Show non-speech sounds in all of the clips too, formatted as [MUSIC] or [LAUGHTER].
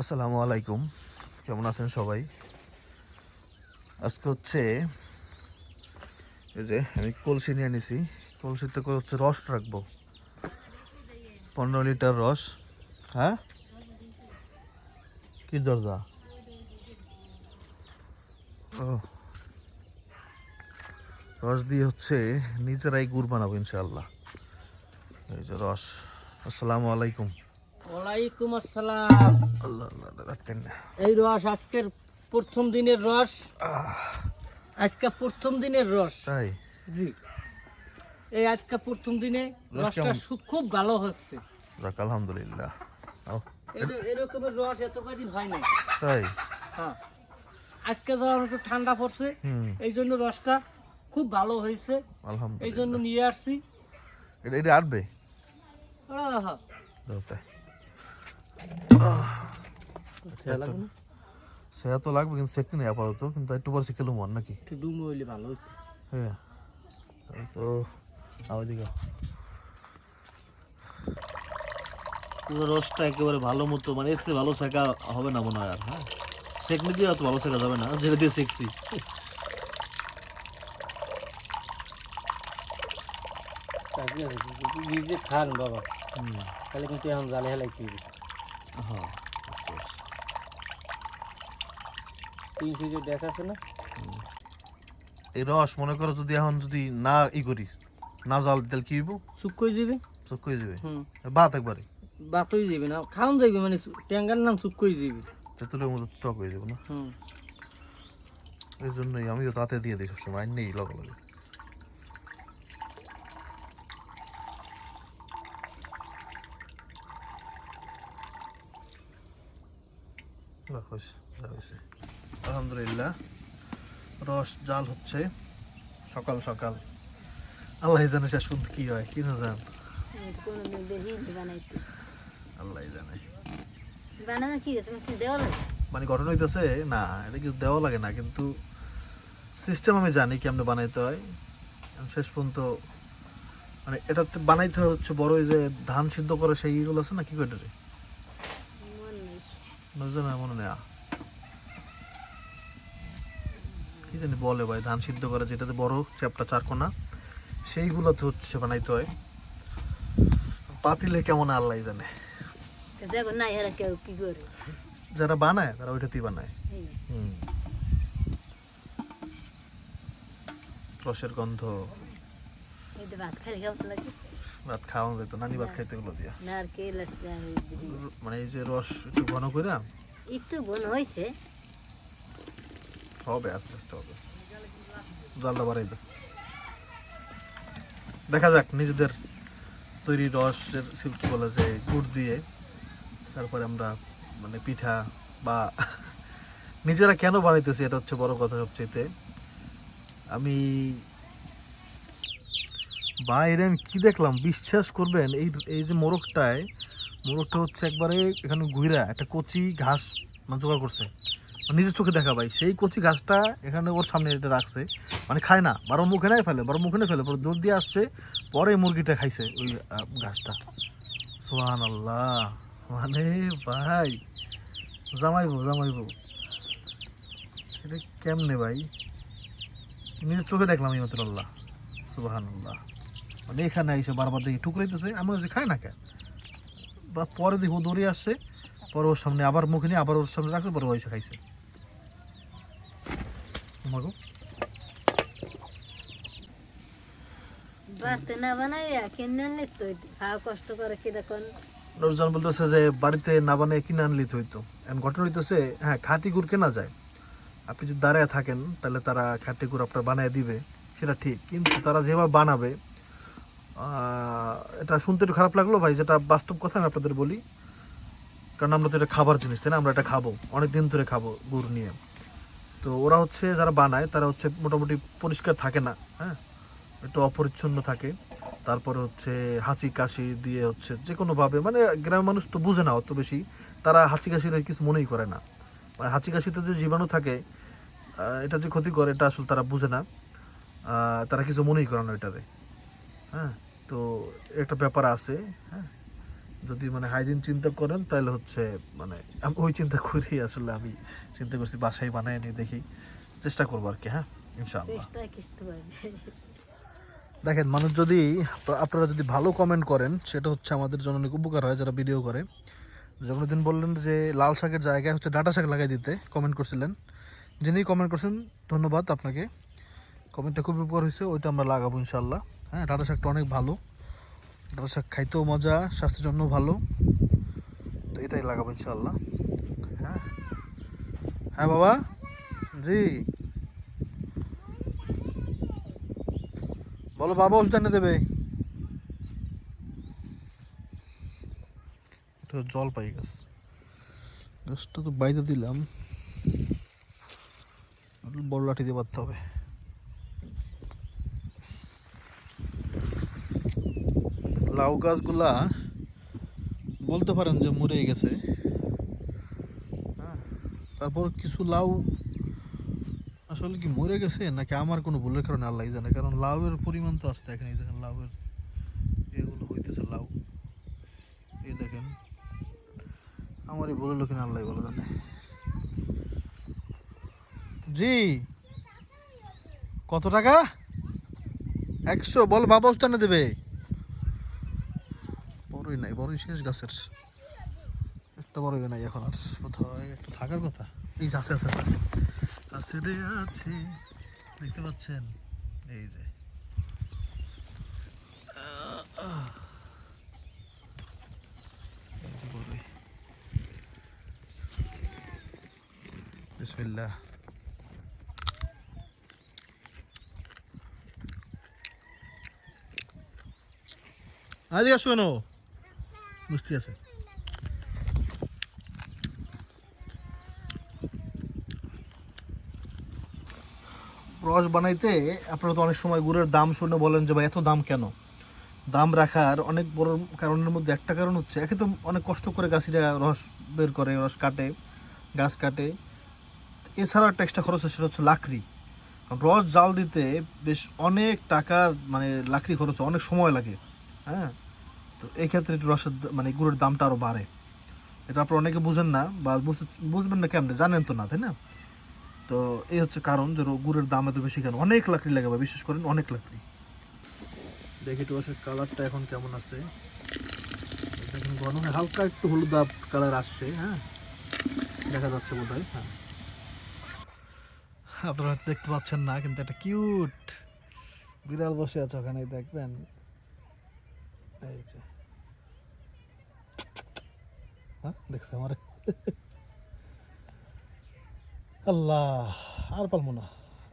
আসসালামু আলাইকুম। কেমন আছেন সবাই? আজকে হচ্ছে এই যে আমি কলসি নিয়ে নিছি। কলসিতে করে হচ্ছে রস রাখব। পনেরো লিটার রস। হ্যাঁ? কি দরজা? ও। রস দিয়ে হচ্ছে নিজেরাই গুড় বানাবো ইনশাল্লাহ এই যে রস। আসসালামু আলাইকুম। ওয়ালাইকুম আসসালাম। এই রস আজকের প্রথম দিনের রস। আজকে প্রথম দিনের রস। তাই? জি। এই আজকে প্রথম দিনে রসটা খুব ভালো হচ্ছে। যাক আলহামদুলিল্লাহ। এরকমের রস এত কদিন হয় নাই? তাই? হ্যাঁ। আজকে ধর একটু ঠান্ডা পড়ছে এই জন্য রসটা খুব ভালো হয়েছে। এই জন্য নিয়ে আসছি। এটা আটবে? আহা, দাও লাগবে না? সেটা তো লাগবে কিন্তু সেকতে নেই আপাতত কিন্তু একটু পরে শিখে মন নাকি? একটু ডুমো হইলে ভালো হইতো। হ্যাঁ। তো দিকে পুরো রসটা একেবারে ভালো মতো মানে চেয়ে ভালো শেখা হবে না মনে হয় আর হ্যাঁ? সেকনি দিয়ে অত ভালো শেখা যাবে না যেটা দিয়ে শিখছি। নিজে খান বাবা। তাহলে কিন্তু এখন জালে হেলাই কি হ্যাঁ তিন না? এই রস মনে করো যদি এখন যদি না ই করিস না জাল দিতে কি হইব? চুপ করে দিবে। হয়ে যাবে হুম। বাত একবারে। বাতই যাবে না। খাওন যাবে মানে ট্যাঙ্গার নাম চুপ করে যাবে তেঁতুলের মতো টক হয়ে যাবে না? হুম। এই জন্যই আমিও তাতে দিয়ে দিই সবসময় নেই লগে লগে বাহ, হয়েছে, যা হয়েছে। আলহামদুলিল্লাহ। রস জাল হচ্ছে। সকাল সকাল। আল্লাহ জানে শেষ পর্যন্ত কি হয় কি না জান? আল্লাহ জানে। মানে গঠন হইতেছে? না এটা কিছু দেওয়া লাগে না কিন্তু সিস্টেম আমি জানি কেমনে বানাইতে হয়। শেষ পর্যন্ত মানে এটাতে বানাইতে হচ্ছে বড় যে ধান সিদ্ধ করে সেইগুলো আছে না কি করে বুঝছে না মনে নেই কি জানি বলে ভাই ধান সিদ্ধ করে যেটাতে বড় চ্যাপটা চারকোনা সেইগুলোতে হচ্ছে বানাইতে হয়। পাতিলে কেমন আল্লাহ জানে। যারা বানায় তারা ওইটাতেই বানায়। হুম। রসের গন্ধ। ভাত খালি কেমন লাগে? ভাত খাওয়া যেত নানি ভাত খাইতে গুলো দিয়া। নারকেল। মানে এই যে রস একটু ঘন করে একটু ঘন হয়েছে হবে আস্তে আস্তে হবে। জালটা বাড়াই দাও দেখা যাক নিজেদের তৈরি রসের শিল্প বলে যে গুড় দিয়ে তারপরে আমরা মানে পিঠা বা [LAUGHS] নিজেরা কেন বানাইতেছি এটা হচ্ছে বড় কথা সবচেয়েতে আমি বাইরে আমি কি দেখলাম? বিশ্বাস করবেন, এই এই যে মোরগটায়, মোরগটা হচ্ছে একবারে এখানে ঘুরা একটা কচি ঘাস মানে জোগাড় করছে। মানে নিজের চোখে দেখা ভাই। সেই কচি ঘাসটা এখানে ওর সামনে এটা রাখছে। মানে খায় না, বারো মুখে নাই ফেলে, বারো মুখে নাই ফেলে, পরে দৌড় দিয়ে আসছে, পরে মুরগিটা খাইছে ওই ঘাসটা। সোহান আল্লাহ মানে ভাই জামাইবো জামাইবো এটা কেমনে ভাই? নিজের চোখে দেখলাম আল্লাহ সুবাহান আল্লাহ। মানে এখানে এসে বারবার দেখি টুকরাইতেছে আমি বলছি খায় না কে বা পরে দেখি ও দৌড়ে আসছে পরে ওর সামনে আবার মুখে নিয়ে আবার ওর সামনে রাখছে পরে ও এসে খাইছে। তোমাকে বাড়তে না বানাই কিনে আনলে তো খাওয়া কষ্ট করে কীরকম নজরুল বলতেছে যে বাড়িতে না বানিয়ে কিনে আনলি তো হইতো। এখন ঘটনা হইতেছে হ্যাঁ খাঁটি গুড় কেনা যায়। আপনি যদি দাঁড়ায় থাকেন তাহলে তারা খাঁটি গুড় আপনার বানিয়ে দিবে সেটা ঠিক। কিন্তু তারা যেভাবে বানাবে এটা শুনতে একটু খারাপ লাগল ভাই, যেটা বাস্তব কথা আমি আপনাদের বলি। কারণ আমরা তো এটা খাবার জিনিস, তাই না? আমরা এটা খাব অনেক দিন ধরে খাব গুড় নিয়ে। তো ওরা হচ্ছে, যারা বানায়, তারা হচ্ছে মোটামুটি পরিষ্কার থাকে না হ্যাঁ? একটু অপরিচ্ছন্ন থাকে। তারপরে হচ্ছে হাঁচি কাশি দিয়ে হচ্ছে যে কোনোভাবে মানে গ্রামের মানুষ তো বুঝে না অত বেশি। তারা হাঁচি কাশির কিছু মনেই করে না। মানে হাঁচি কাশিতে যে জীবাণু থাকে এটা যে ক্ষতি করে এটা আসলে তারা বুঝে না। তারা কিছু মনেই করে না এটারে হ্যাঁ? তো একটা ব্যাপার আছে হ্যাঁ? যদি মানে হাইজিন চিন্তা করেন তাহলে হচ্ছে মানে আমি ওই চিন্তা করি আসলে আমি চিন্তা করছি বাসায় বানায় নিয়ে দেখি চেষ্টা করব আর কি হ্যাঁ? ইনশাআল্লাহ। দেখেন মানুষ যদি আপনারা যদি ভালো কমেন্ট করেন সেটা হচ্ছে আমাদের জন্য অনেক উপকার হয় যারা ভিডিও করে। যেমন দিন বললেন যে লাল শাকের জায়গায় হচ্ছে ডাটা শাক লাগাই দিতে কমেন্ট করছিলেন। যিনি কমেন্ট করছেন ধন্যবাদ আপনাকে। কমেন্টটা খুব উপকার হয়েছে ওইটা আমরা লাগাবো ইনশাল্লাহ হ্যাঁ ডাটা শাকটা অনেক ভালো। ডাটা শাক খাইতেও মজা, স্বাস্থ্যের জন্য ভালো। তো এটাই লাগাবো ইনশাল্লাহ হ্যাঁ। হ্যাঁ বাবা? জি। বলো বাবা, ওষুধ এনে দেবে। জল পাই গাছ। গাছটা তো বাইরে দিলাম। বড় লাঠি দিয়ে বাঁধতে হবে। লাউ গাছগুলা বলতে পারেন যে মরে গেছে। হ্যাঁ, তারপর কিছু লাউ আসলে কি মরে গেছে নাকি আমার কোনো ভুলের কারণে আল্লাহ জানে? কারণ লাউয়ের পরিমাণ তো আসতে দেখেন এই দেখেন লাউয়ের এগুলো হইতেছে লাউ। এই দেখেন আমারই বলল কিনা আল্লাহ বলে জানে। জি কত টাকা? একশো বল বাবা ওস্তানে দেবে। বড়ই নাই, বড়ই শেষ গাছের। একটা বড়ই নাই এখন আর কোথায় একটু থাকার কথা। এই যে আছে আছে আছে আছে। রে, আছে। দেখতে পাচ্ছেন? এই যে। বিসমিল্লাহ। আসো কেন? মিষ্টি আছে। রস বানাইতে আপনারা তো অনেক সময় গুড়ের দাম শুনে বলেন যে ভাই এত দাম কেন? দাম রাখার অনেক বড় কারণের মধ্যে একটা কারণ হচ্ছে একে তো অনেক কষ্ট করে গাছিরা রস বের করে রস কাটে গাছ কাটে। এছাড়াও একটা এক্সট্রা খরচ আছে সেটা হচ্ছে লাকড়ি। রস জাল দিতে বেশ অনেক টাকার মানে লাকড়ি খরচ হয়, অনেক সময় লাগে হ্যাঁ? তো এই ক্ষেত্রে একটু রসের মানে গুড়ের দামটা আরও বাড়ে। এটা আপনারা অনেকে বুঝেন না বা বুঝবেন না কেমনে, জানেন তো না, তাই না? তো এই হচ্ছে কারণ যে গুড়ের দাম এত বেশি কেন? অনেক লাকড়ি লাগে বা বিশেষ করেন অনেক লাকড়ি। দেখি একটু রসের কালারটা এখন কেমন আছে। দেখুন হালকা একটু হলুদ কালার আসছে হ্যাঁ? দেখা যাচ্ছে বোধ হয়। হ্যাঁ আপনারা দেখতে পাচ্ছেন না, কিন্তু একটা কিউট বিড়াল বসে আছে ওখানে, দেখবেন। এই যে। হ্যাঁ দেখছে আমার? আল্লাহ আর পারব না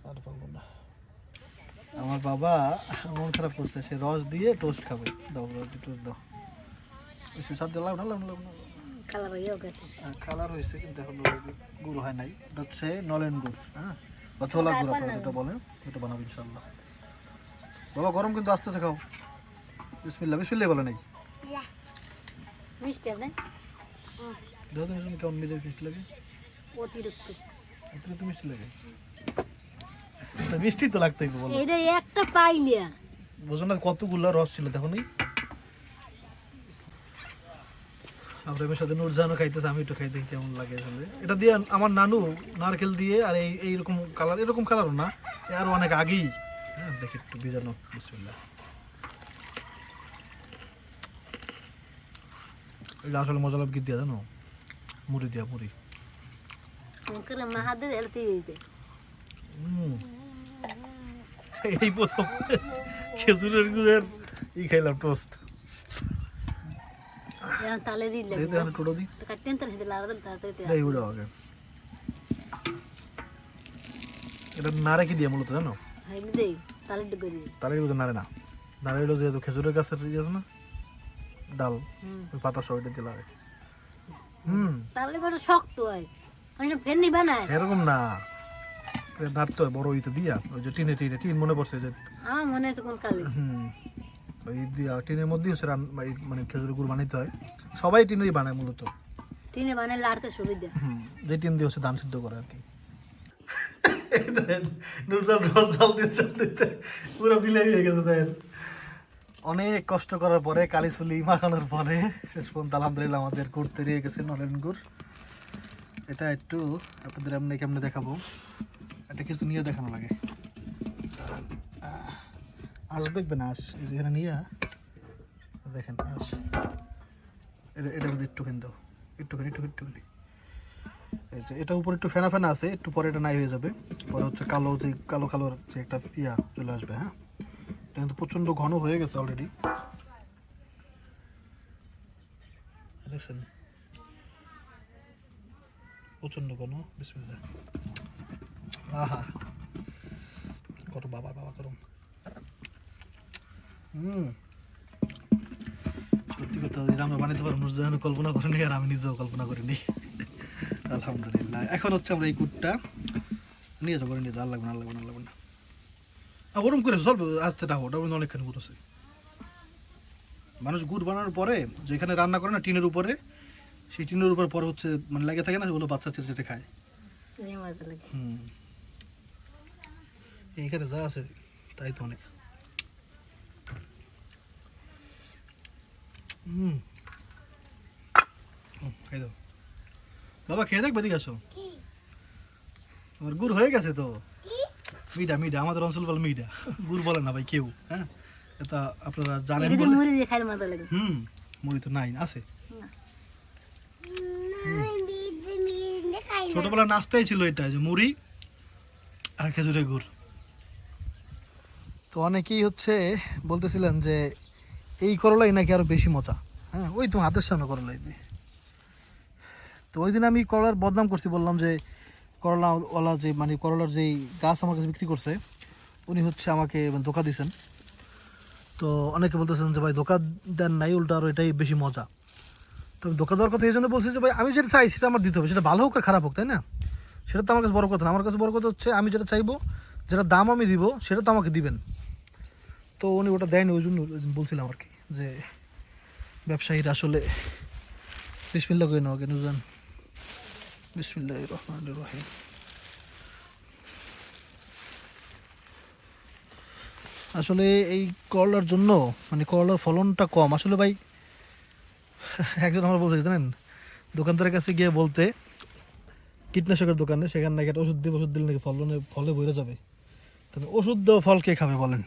আর পারব না। আমার বাবা মন খারাপ করছে সে রস দিয়ে টোস্ট খাবে। দাও টোস্ট দাও। এসে সার দিয়ে লাভ না লাভ না কালার কালার হয়েছে কিন্তু এখন গুড় হয় নাই। এটা হচ্ছে নলেন গুড় হ্যাঁ? বা ছোলা গুড় আপনারা যেটা বলেন ওটা বানাবো ইনশাল্লাহ বাবা গরম কিন্তু আস্তে আস্তে খাও। বিসমিল্লা বিসমিল্লা বলে নাই। মিষ্টি আপনি দেখো তুমি কেমন নিজের মিষ্টি লাগে? অতিরিক্ত। অতিরিক্ত মিষ্টি লাগে? তা মিষ্টি তো লাগতেই বলো। এইটা একটা পাইলিয়া। বোঝো না কতগুলো রস ছিল দেখো নি। আব্রাহিমের সাথে নুরজানও খাইতেছে আমি একটু খাইতে কেমন লাগে আসলে। এটা দিয়ে আমার নানু নারকেল দিয়ে আর এই এইরকম কালার এরকম কালারও না আরও অনেক আগেই। হ্যাঁ দেখি একটু বিজানো বিসমিল্লাহ। এটা আসলে মজা কি দিয়া জানো? মুড়ি দিয়া মুড়ি। মুখে মাহাদের হেলদি হয়েছে উম। এই প্রথম। খেজুরের গুড়ের ই খাইলাম টোস্ট এটা নারে কি দিয়ে মূলত জানো? দেই তালে নারে না? নারে হলো যেহেতু খেজুরের গাছের আছে না? ডাল পাতা সহ এটা দিলে হুম। তাহলে করে শক্ত হয়। আমি ফেরনি বানায় এরকম না। নাড়তে হয় বড় ইতে দিয়া। ওই যে টিনে টিনে টিন মনে পড়ছে যে আমার মনে হচ্ছে কোন কালে। হুম। ওই দিয়া টিনের মধ্যেই হচ্ছে এই মানে খেজুরের গুড় বানাইতে হয়। সবাই টিনেরই বানায় মূলত। টিনে বানায় লাড়তে সুবিধা। হুম। যে টিন দিয়ে হচ্ছে ধান সিদ্ধ করে আর কি। নুরজান রস জাল দিতে দিতে। পুরো বিলাই হয়ে গেছে দেখেন অনেক কষ্ট করার পরে কালিচুলি মাখানোর পরে, শেষ পর্যন্ত আলহামদুলিল্লাহ আমাদের গুড় তৈরি হয়ে গেছে নলেন গুড় এটা একটু আপনাদের এমনি কেমনে দেখাবো? এটা কিছু নিয়ে দেখানো লাগে। আঁশ দেখবেন আঁশ? এখানে নিয়ে, দেখেন আঁশ। এটা এটা একটুখানি দাও। একটুখানি একটু একটুখানি। এটা উপরে একটু ফেনা ফেনা আছে, একটু পরে এটা নাই হয়ে যাবে। পরে হচ্ছে কালো যে কালো কালোর যে একটা ইয়া চলে আসবে হ্যাঁ? কিন্তু প্রচণ্ড ঘন হয়ে গেছে অলরেডি দেখছেন? প্রচণ্ড ঘন, বিসমিল্লাহ। আহা। করো বাবা বাবা করো হুম। সত্যি কথা এটা আমরা বানাইতে পারব নুরজাহানও কল্পনা করিনি, আর আমি নিজেও কল্পনা করিনি। আলহামদুলিল্লাহ। এখন হচ্ছে আমরা এই কুটটা নিয়ে যাব নিয়ে যাব। আর লাগবে না লাগবে না লাগবে না। ওরম করে চলবে আস্তে রাখো ওটা অনেকখানি মানুষ গুড় বানানোর পরে যেখানে রান্না করে না টিনের উপরে সেই টিনের উপরে পরে হচ্ছে মানে লেগে থাকে না সেগুলো বাচ্চা খায়। হুম। এইখানে যা আছে তাই তো অনেক। হুম। খাই দাও। বাবা খেয়ে দেখ বেদিকে আসো। আমার গুড় হয়ে গেছে তো। মিডা মিডা আমাদের অঞ্চল বলে মিডা গুড় বলে না ভাই কেউ হ্যাঁ? এটা আপনারা জানেন বলে। মুড়ি দিয়ে খাইলে মজা লাগে। হুম মুড়ি তো নাই আছে। ছোটবেলা নাস্তাই ছিল এটা যে মুড়ি আর খেজুরের গুড়। তো অনেকেই হচ্ছে বলতেছিলেন যে এই করলাই নাকি আরও বেশি মজা হ্যাঁ? ওই তো হাতের সামনে করলাই দিয়ে। তো ওই দিন আমি করলার বদনাম করছি বললাম যে করলাওয়ালা যে মানে করলার যেই গাছ আমার কাছে বিক্রি করছে, উনি হচ্ছে আমাকে মানে ধোকা দিয়েছেন। তো অনেকে বলতেছেন যে, ভাই, ধোকা দেন নাই, উল্টা আর এটাই বেশি মজা। তো ধোকা দেওয়ার কথা এই জন্য বলছি যে, ভাই, আমি যেটা চাই সেটা আমার দিতে হবে। সেটা ভালো হোক আর খারাপ হোক, তাই না? সেটা তো আমার কাছে বড় কথা না। আমার কাছে বড় কথা হচ্ছে, আমি যেটা চাইব, যেটা দাম আমি দিব, সেটা তো আমাকে দিবেন। তো উনি ওটা দেয়নি, ওই জন্য বলছিলাম আর কি যে, ব্যবসায়ীরা আসলে বিসমিল্লা করে নেওয়া কেন বিসমিল্লাহ রহমান রহিম আসলে এই করলার জন্য মানে করলার ফলনটা কম। আসলে ভাই একজন আমার বলছে জানেন দোকানদারের কাছে গিয়ে বলতে কীটনাশকের দোকানে সেখানে নাকি একটা ওষুধ দিয়ে ওষুধ দিলে নাকি ফলনে ফলে বইরে যাবে। তবে ওষুধ দেওয়া ফল কে খাবে বলেন?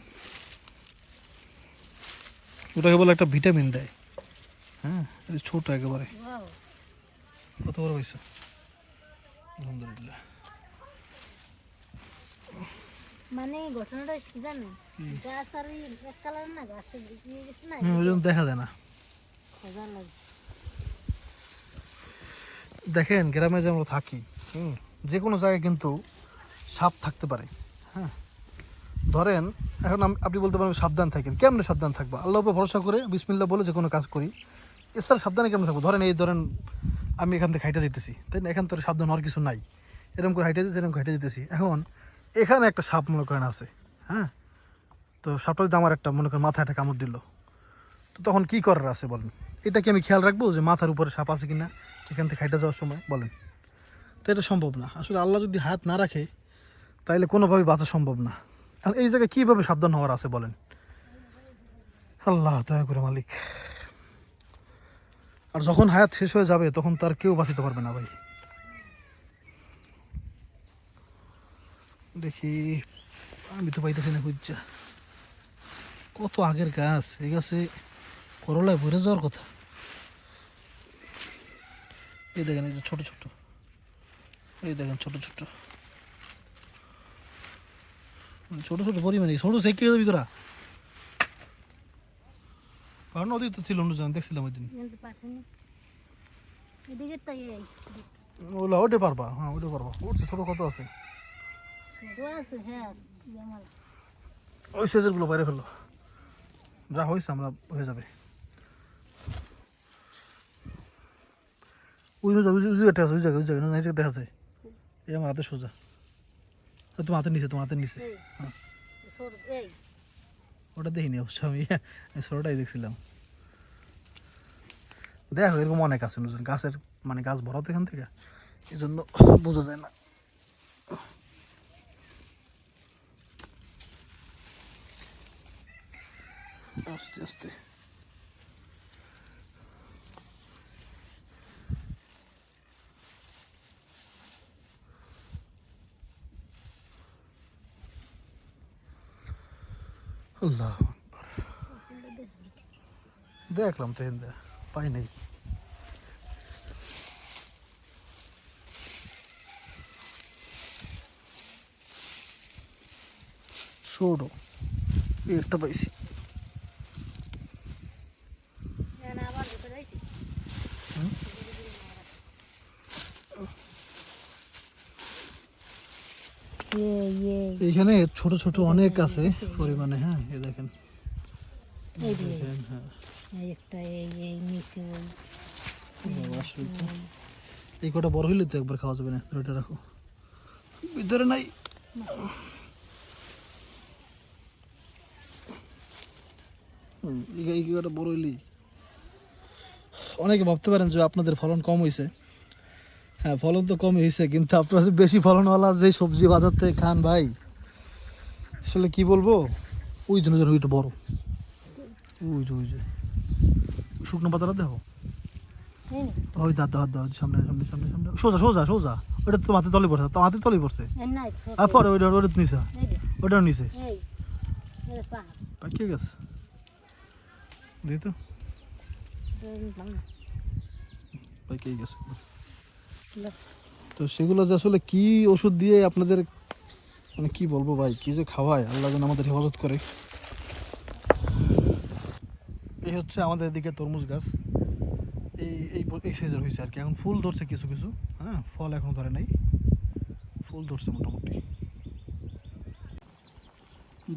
ওটাকে বলে একটা ভিটামিন দেয়। হ্যাঁ ছোট একেবারে। কত বড় হয়েছে? আলহামদুলিল্লাহ। মানে ঘটনাটা কি জানেন? গাছ আর এক কালার না গাছে দিয়ে গেছে না দেখা যায় না। দেখেন গ্রামে যে আমরা থাকি হুম যে কোনো জায়গায় কিন্তু সাপ থাকতে পারে হ্যাঁ। ধরেন এখন আম- আপনি বলতে পারেন সাবধান থাকেন। কেমনে সাবধান থাকব? আল্লাহ উপর ভরসা করে বিসমিল্লা বলে যে কোনো কাজ করি। এছাড়া সাবধানে কেমন থাকব? ধরেন এই ধরেন আমি এখান থেকে হাইটে যেতেছি তাই না? এখান থেকে সাবধান হওয়ার কিছু নাই। এরকম করে হাইটে যেতে এরকম হাইটে যেতেছি এখন এখানে একটা সাপ মনে করেন আছে হ্যাঁ? তো সাপটা যদি আমার একটা মনে করেন মাথায় একটা কামড় দিল। তো তখন কি করার আছে বলেন? এটা কি আমি খেয়াল রাখব যে মাথার উপরে সাপ আছে কিনা? এখান থেকে হাইটে যাওয়ার সময় বলেন। তো এটা সম্ভব না। আসলে আল্লাহ যদি হাত না রাখে তাহলে কোনোভাবেই বাঁচা সম্ভব না। এই জায়গায় কীভাবে সাবধান হওয়ার আছে বলেন? আল্লাহ, দয়া করে মালিক। আর যখন হায়াত শেষ হয়ে যাবে, তখন তার কেউ বাঁচাতে পারবে না ভাই। দেখি, আমি তো পাইতেছি না বুঝছা কত আগের গাছ এই গাছে করলায় ভরে যাওয়ার কথা। এই দেখেন, এই যে ছোট ছোট। এই দেখেন, ছোট ছোট। মানে ছোট ছোট পরিমাণে, ছোট সেকি যাবি তোরা কারণ নদী তো ছিল জান দেখছিলাম ওই দিন। ওগুলো ওঠে পারবা হ্যাঁ ওঠে পারবা। উঠছে ছোট কত আছে? হ্যাঁ আমার। ওই সাইজেরগুলো বাইরে ফেলল যা হয়েছে আমরা হয়ে যাবে। ওই ওই জায়গাটা আছে ওই জায়গায় ওই জায়গায় না, জায়গায় দেখা যায়। এই আমার হাতে সোজা। তোমার হাতের নিচে তোমার হাতের নিচে হ্যাঁ। ওটা দেখিনি অবশ্য আমি। সরোটাই দেখছিলাম। দেখো, এরকম অনেক আছে নতুন। গাছের মানে গাছ ভরা এখান থেকে। এই জন্য বোঝা যায় না। আস্তে আস্তে। আল্লাহ আকবার। দেখলাম তো হিন্দা পাই নাই ছোট এই একটা পাইছি না আবার ভিতরে যাইছি ইয়ে এইখানে ছোট ছোট অনেক আছে পরিমাণে হ্যাঁ এ দেখেন। এই হ্যাঁ। এই কটা বড় হইলে তো একবার খাওয়া যাবে না ওটা রাখো। ভিতরে নাই। এই কটা বড় হইলেই অনেকে ভাবতে পারেন যে আপনাদের ফলন কম হয়েছে হ্যাঁ ফলন তো কম হয়েছে কিন্তু আপনারা বেশি ফলনওয়ালা যে সবজি বাজার থেকে খান ভাই আসলে কি বলব? ওই জন্য যেন ওইটা বড়। ওই যে ওই যে। শুকনো পাতাটা দেখো। এই ওই দাঁত দাঁত দাঁত সামনে সামনে সামনে সামনে। সোজা সোজা সোজা। ওটা তো মাথায় তলে পড়ছে তো মাথায় তলে পড়ছে। ছোট। আর পরে ওইটা ওটা নিচে। ওটাও নিচে। পাকিয়ে গেছে। দিই তো। পাকিয়ে গেছে। তো সেগুলো যে আসলে কি ওষুধ দিয়ে আপনাদের মানে কি বলব ভাই, কি যে খাওয়ায়, আল্লাহ যেন আমাদের হেফাজত করে। এই হচ্ছে আমাদের এদিকে তরমুজ গাছ। এই এই এই সাইজের হয়েছে আর কি। এখন ফুল ধরছে কিছু কিছু। হ্যাঁ ফল এখন ধরে নাই। ফুল ধরছে মোটামুটি।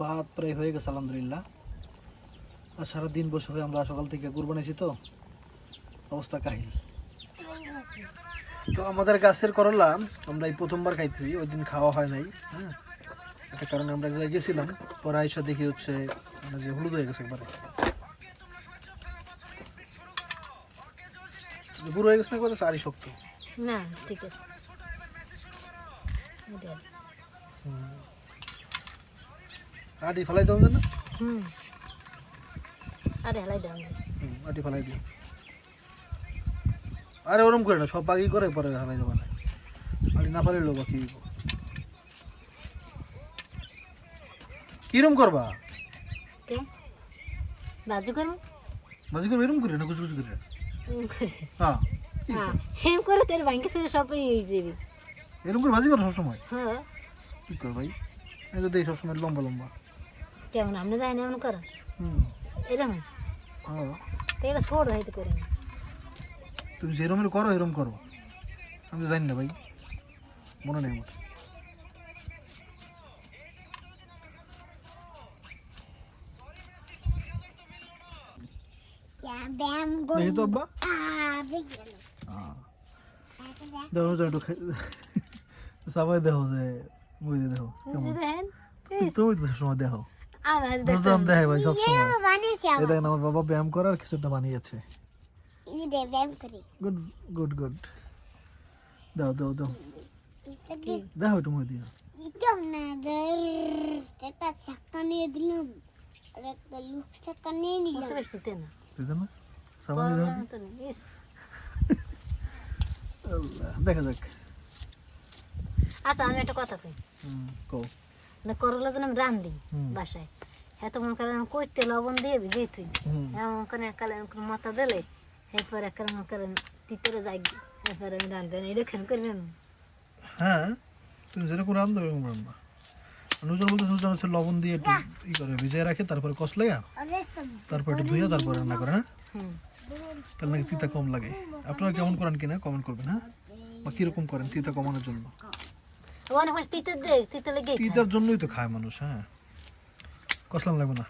ভাত প্রায় হয়ে গেছে, আলহামদুলিল্লাহ। আর সারাদিন বসে হয়ে আমরা সকাল থেকে গুড় বানাইছি তো। অবস্থা কাহিল। তো আমাদের গাছের করলা আমরা এই প্রথমবার খাইতেছি, ওই দিন খাওয়া হয় নাই। হ্যাঁ কারণে আমরা জায়গায় গেছিলাম পরে আইসা দেখি হচ্ছে যে হলুদ হয়ে গেছে একবারে। যে বুড়ো হয়ে গেছে না একবারে আরই শক্ত। না ঠিক আছে। আটি ফেলাই যায় না? হুম। আরে হেলাই দাও আটি ফেলাই দিও। আরে ওরম করে না সব বাকি করে পরে ফেলাই দেবো না। আটি না পারিল বাকি। কিরম করবা? কে? বাজু করব? মাঝে করে এরম করে না কুচু কুচু করে? হ্যাঁ হ্যাঁ এম করে তোর ব্যাংকে ছিল সবই হয়ে যাবে। এরকম করে ভাজি করো সবসময়? হ্যাঁ। কি কর ভাই? এই তো দেখি সবসময় লম্বা লম্বা। কেমন আপনি জানেন এমন করো? হুম। এরকম হ্যাঁ। তো এটা ছোট হয়তো করে না। তুমি যেরকম করো এরকম করো। আমি তো জানি না ভাই। মনে নেই আমার। দেখি তো আব্বা। দেখো তো একটু খাই- সবাই দেখো যে মুই দেখো কেমন। বুঝতে দেখেন তুমি তো সময় দেখো। দেখতাম দেখে। ভাই সব সময়। বানিয়েছি এই দেখেন আমার বাবা ব্যায়াম করার কিছুটা বানিয়েছে আমি দে ব্যায়াম করি। Good good good. দাও দাও দাও। দেখো। একটু মুই দের একটা চাক্কা নিয়ে দিলাম। আর একটা লুক চাক্কা নিয়ে নিলাম। না? আল্লাহ, দেখা যাক। আচ্ছা আমি একটা কথা কই। হুম কও। না করলা যেন আমি। বাসায়। এত মনে করেন কইতে লবণ দিয়ে তুই। এমন করে কালে মাথা দিলে এরপরে করেন তিতরে যাই এরপরে আমি রান্ধি এটা খেন করি না হ্যাঁ তুমি যেরকম এরকম রান্না। নুজন বলতে নুজন হচ্ছে লবণ দিয়ে একটু ই করে, ভিজিয়ে রাখে, তারপরে আর একটা তারপর একটু ধুয়ে তারপরে রান্না করে হ্যাঁ? তাহলে নাকি তিতা কম লাগে। আপনারা কেমন করেন কিনা কমেন্ট করবেন হ্যাঁ? বা কীরকম করেন তিতা কমানোর জন্য? লেগে তিতার জন্যই তো খায় মানুষ হ্যাঁ? কষলাম লাগবে না।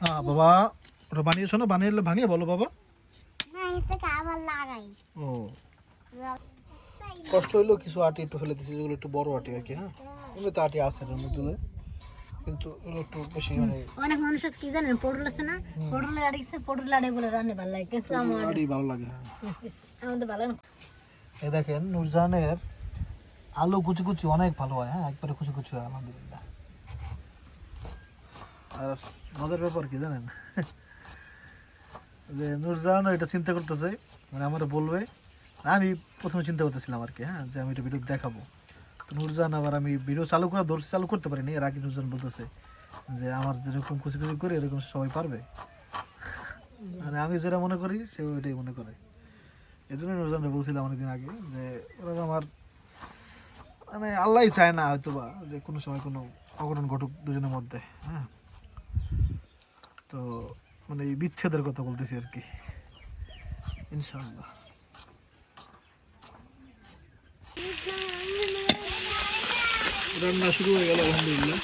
হ্যাঁ বাবা, ওটা বানিয়েছো না? বানিয়ে ভাঙিয়ে বলো, বাবা। ও। কষ্ট হইল কিছু আটি একটু ফেলে দিচ্ছি যেগুলো একটু বড় আটি আর কি হ্যাঁ? এমনি তো আছে এর মধ্যে। কিন্তু একটু বেশি মানে অনেক মানুষ আছে কি জানেন পটল আছে না? গেছে পটল লাড়ি বলে রান্না ভালো লাগে কিন্তু আমার আটি ভালো লাগে হ্যাঁ। আমাদের ভালো না। দেখেন নুরজাহানের আলু কুচি কুচি অনেক ভালো হয় হ্যাঁ একবারে কুচি কুচি হয় আলহামদুলিল্লাহ। আর মজার ব্যাপার কি জানেন? যে নুরজাহানও এটা চিন্তা করতেছে মানে আমার বলবে। আমি প্রথমে চিন্তা করতেছিলাম আর কি হ্যাঁ যে আমি এটা ভিডিও দেখাবো। তো নুরজাহান আবার আমি ভিডিও চালু করা ধরছি চালু করতে পারিনি, এর আগে নুরজাহান বলতেছে যে আমার যেরকম খুশি খুশি করি, এরকম সবাই পারবে। মানে আমি যেটা মনে করি, সে ওইটাই মনে করে। এই জন্য নুরজাহানকে বলছিলাম অনেকদিন আগে যে, ওরা আমার মানে আল্লাহই চায় না হয়তো বা যে কোনো সময় কোনো অঘটন ঘটুক দুজনের মধ্যে হ্যাঁ। তো মানে এই বিচ্ছেদের কথা বলতেছি আর কি, ইনশাআল্লাহ। রান্না শুরু হয়ে গেল, আলহামদুলিল্লাহ।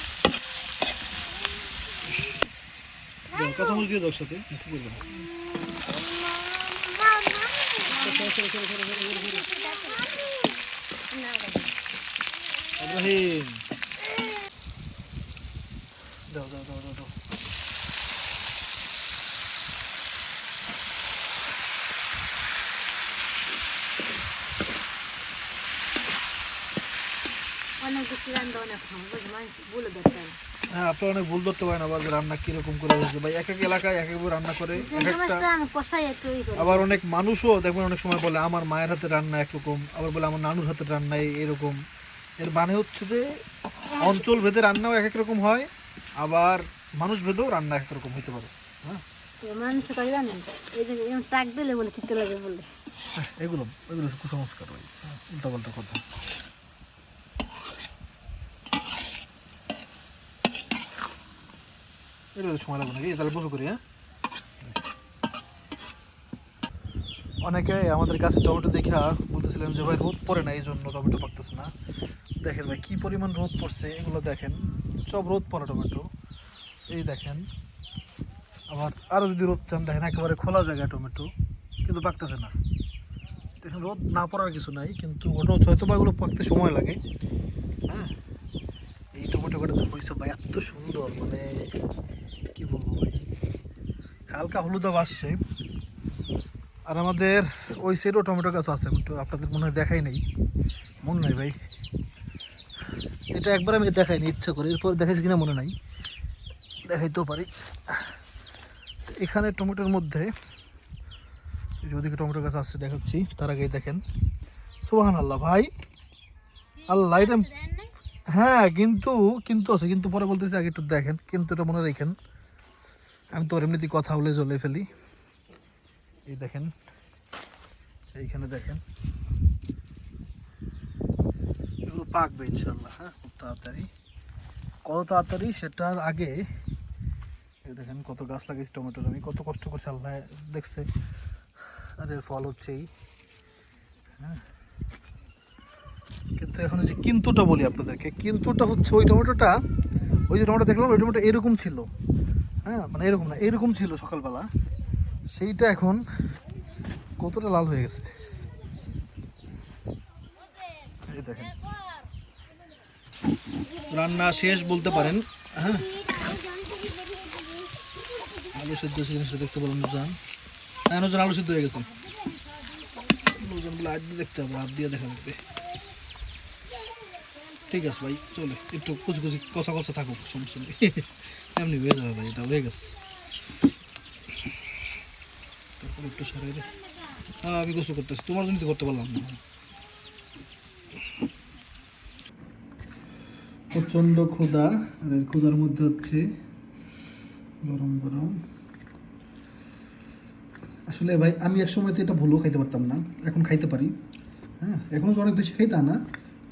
কথা বলছি দশ সাথে কি করবেন ইব্রাহিম দাও দাও দাও দাও দাও অনেক কিছু রান্না অনেক খাব বুঝলি মানুষ বলে দেখতে হবে হ্যাঁ আপনারা অনেক ভুল ধরতে পারেন আবার রান্না কীরকম করে হয়েছে ভাই এক এক এলাকায় এক একবার রান্না করে আবার অনেক মানুষও দেখবেন অনেক সময় বলে আমার মায়ের হাতে রান্না একরকম। আবার বলে আমার নানুর হাতের রান্না এরকম। এর মানে হচ্ছে যে অঞ্চল ভেদে রান্নাও এক এক রকম হয় আবার মানুষ ভেদেও রান্না এক রকম হতে পারে। হ্যাঁ? মানুষ দিলে বলে হ্যাঁ, এগুলো এগুলো কুসংস্কার ভাই। উল্টা পাল্টা কথা। এগুলো সময় লাগবে নাকি তাহলে বসে করি অনেকে আমাদের কাছে টমেটো দেখা বলতেছিলেন যে ভাই রোদ পড়ে না এই জন্য টমেটো পাকতেছে না দেখেন ভাই কি পরিমাণ রোদ পড়ছে এগুলো দেখেন সব রোদ পড়া টমেটো এই দেখেন আবার আরও যদি রোদ চান দেখেন একেবারে খোলা জায়গায় টমেটো কিন্তু পাকতেছে না দেখেন রোদ না পড়ার কিছু নাই কিন্তু ওটা হয়তো বা এগুলো পাকতে সময় লাগে টমেটো হয়েছে ভাই এত সুন্দর মানে কি বলব ভাই? হালকা হলুদ আসছে। আর আমাদের ওই সাইডও টমেটো গাছ আছে আপনাদের মনে হয় দেখাই নেই। মনে নাই ভাই। এটা একবার আমি দেখাই দেখাইনি ইচ্ছা করে। এরপর দেখাইছি কিনা মনে নাই। দেখাইতেও পারি। এখানে টমেটোর মধ্যে এই যে টমেটো গাছ আসছে দেখাচ্ছি। তার আগেই দেখেন। সোহান আল্লাহ ভাই। আল্লাহ, এটা হ্যাঁ কিন্তু কিন্তু আছে, কিন্তু পরে বলতেছি, আগে একটু দেখেন, কিন্তু এটা মনে রেখেন। আমি তো এমনিতেই কথা বলে চলে ফেলি। এই দেখেন, এইখানে দেখেন। পাকবে ইনশাল্লাহ হ্যাঁ খুব তাড়াতাড়ি। কত তাড়াতাড়ি সেটার আগে, এই দেখেন কত গাছ লাগিয়েছি টমেটোর আমি, কত কষ্ট করছি, আল্লাহ দেখছে। আর এর ফল হচ্ছেই। হ্যাঁ। কিন্তু এখন যে কিন্তুটা বলি আপনাদেরকে। কিন্তুটা হচ্ছে ওই টমেটোটা, ওই যে টমেটো দেখলাম, ওই টমেটো এরকম ছিল। হ্যাঁ মানে এরকম না, এরকম ছিল সকালবেলা। সেইটা এখন কতটা লাল হয়ে গেছে। দেখেন। রান্না শেষ বলতে পারেন। হ্যাঁ। আলু সেদ্ধ জিনিসটা দেখতে পারেন নুজান হ্যাঁ আলু সিদ্ধ হয়ে গেছে। নুজানগুলো আজ দিয়ে দেখতে হবে হাত দিয়ে দেখা লাগবে। ঠিক আছে ভাই, চলে। একটু কুচি কুচি কষা কষা থাকুক, সমস্যা নেই। এমনি হয়ে যাবে ভাই, এটা হয়ে গেছে। তারপর একটু সরাই রে হ্যাঁ আমি গোসল করতেছি। তোমার জন্য করতে পারলাম না। প্রচণ্ড ক্ষুধা, আর এই ক্ষুধার মধ্যে হচ্ছে গরম গরম। আসলে ভাই, আমি এক সময় তো এটা ভুলেও খাইতে পারতাম না। এখন খাইতে পারি। হ্যাঁ এখনও তো অনেক বেশি খাইতা না।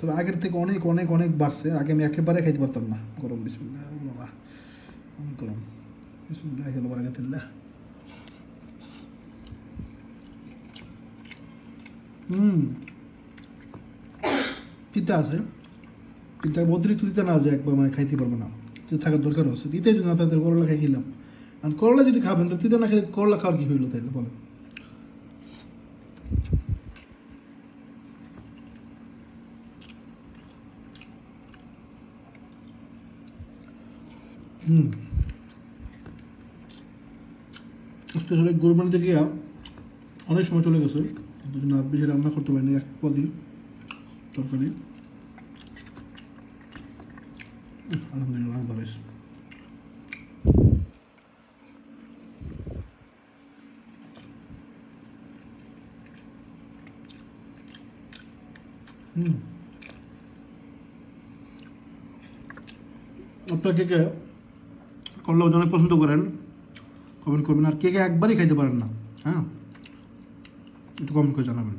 তবে আগের থেকে অনেক অনেক অনেক বাড়ছে। আগে আমি একেবারে খাইতে পারতাম না। গরম, বিসমুল্লাহ বাবা। অনেক গরম। বিসমুল্লাহ হলো বারাকাতুল্লাহ। হুম তিতা আছে। তিতা অতিরিক্ত তিতা না যে একবার মানে খাইতে পারব না। তিতা থাকার দরকার আছে। তিতে যদি না থাকে করলা খাই খেলাম। আর করলা যদি খাবেন তো তিতা না খেলে করলা খাওয়ার কি হইল তাইলে বলেন? আজকে সবাই গরু বানাতে গিয়ে অনেক সময় চলে গেছে। না বেশি রান্না করতে পারিনি, এক পদই তরকারি। আলহামদুলিল্লাহ, ভালো হয়েছে। আপনার কে কে অনেক পছন্দ করেন কমেন্ট করবেন আর কে কে একবারই খাইতে পারেন না হ্যাঁ? একটু কমেন্ট করে জানাবেন।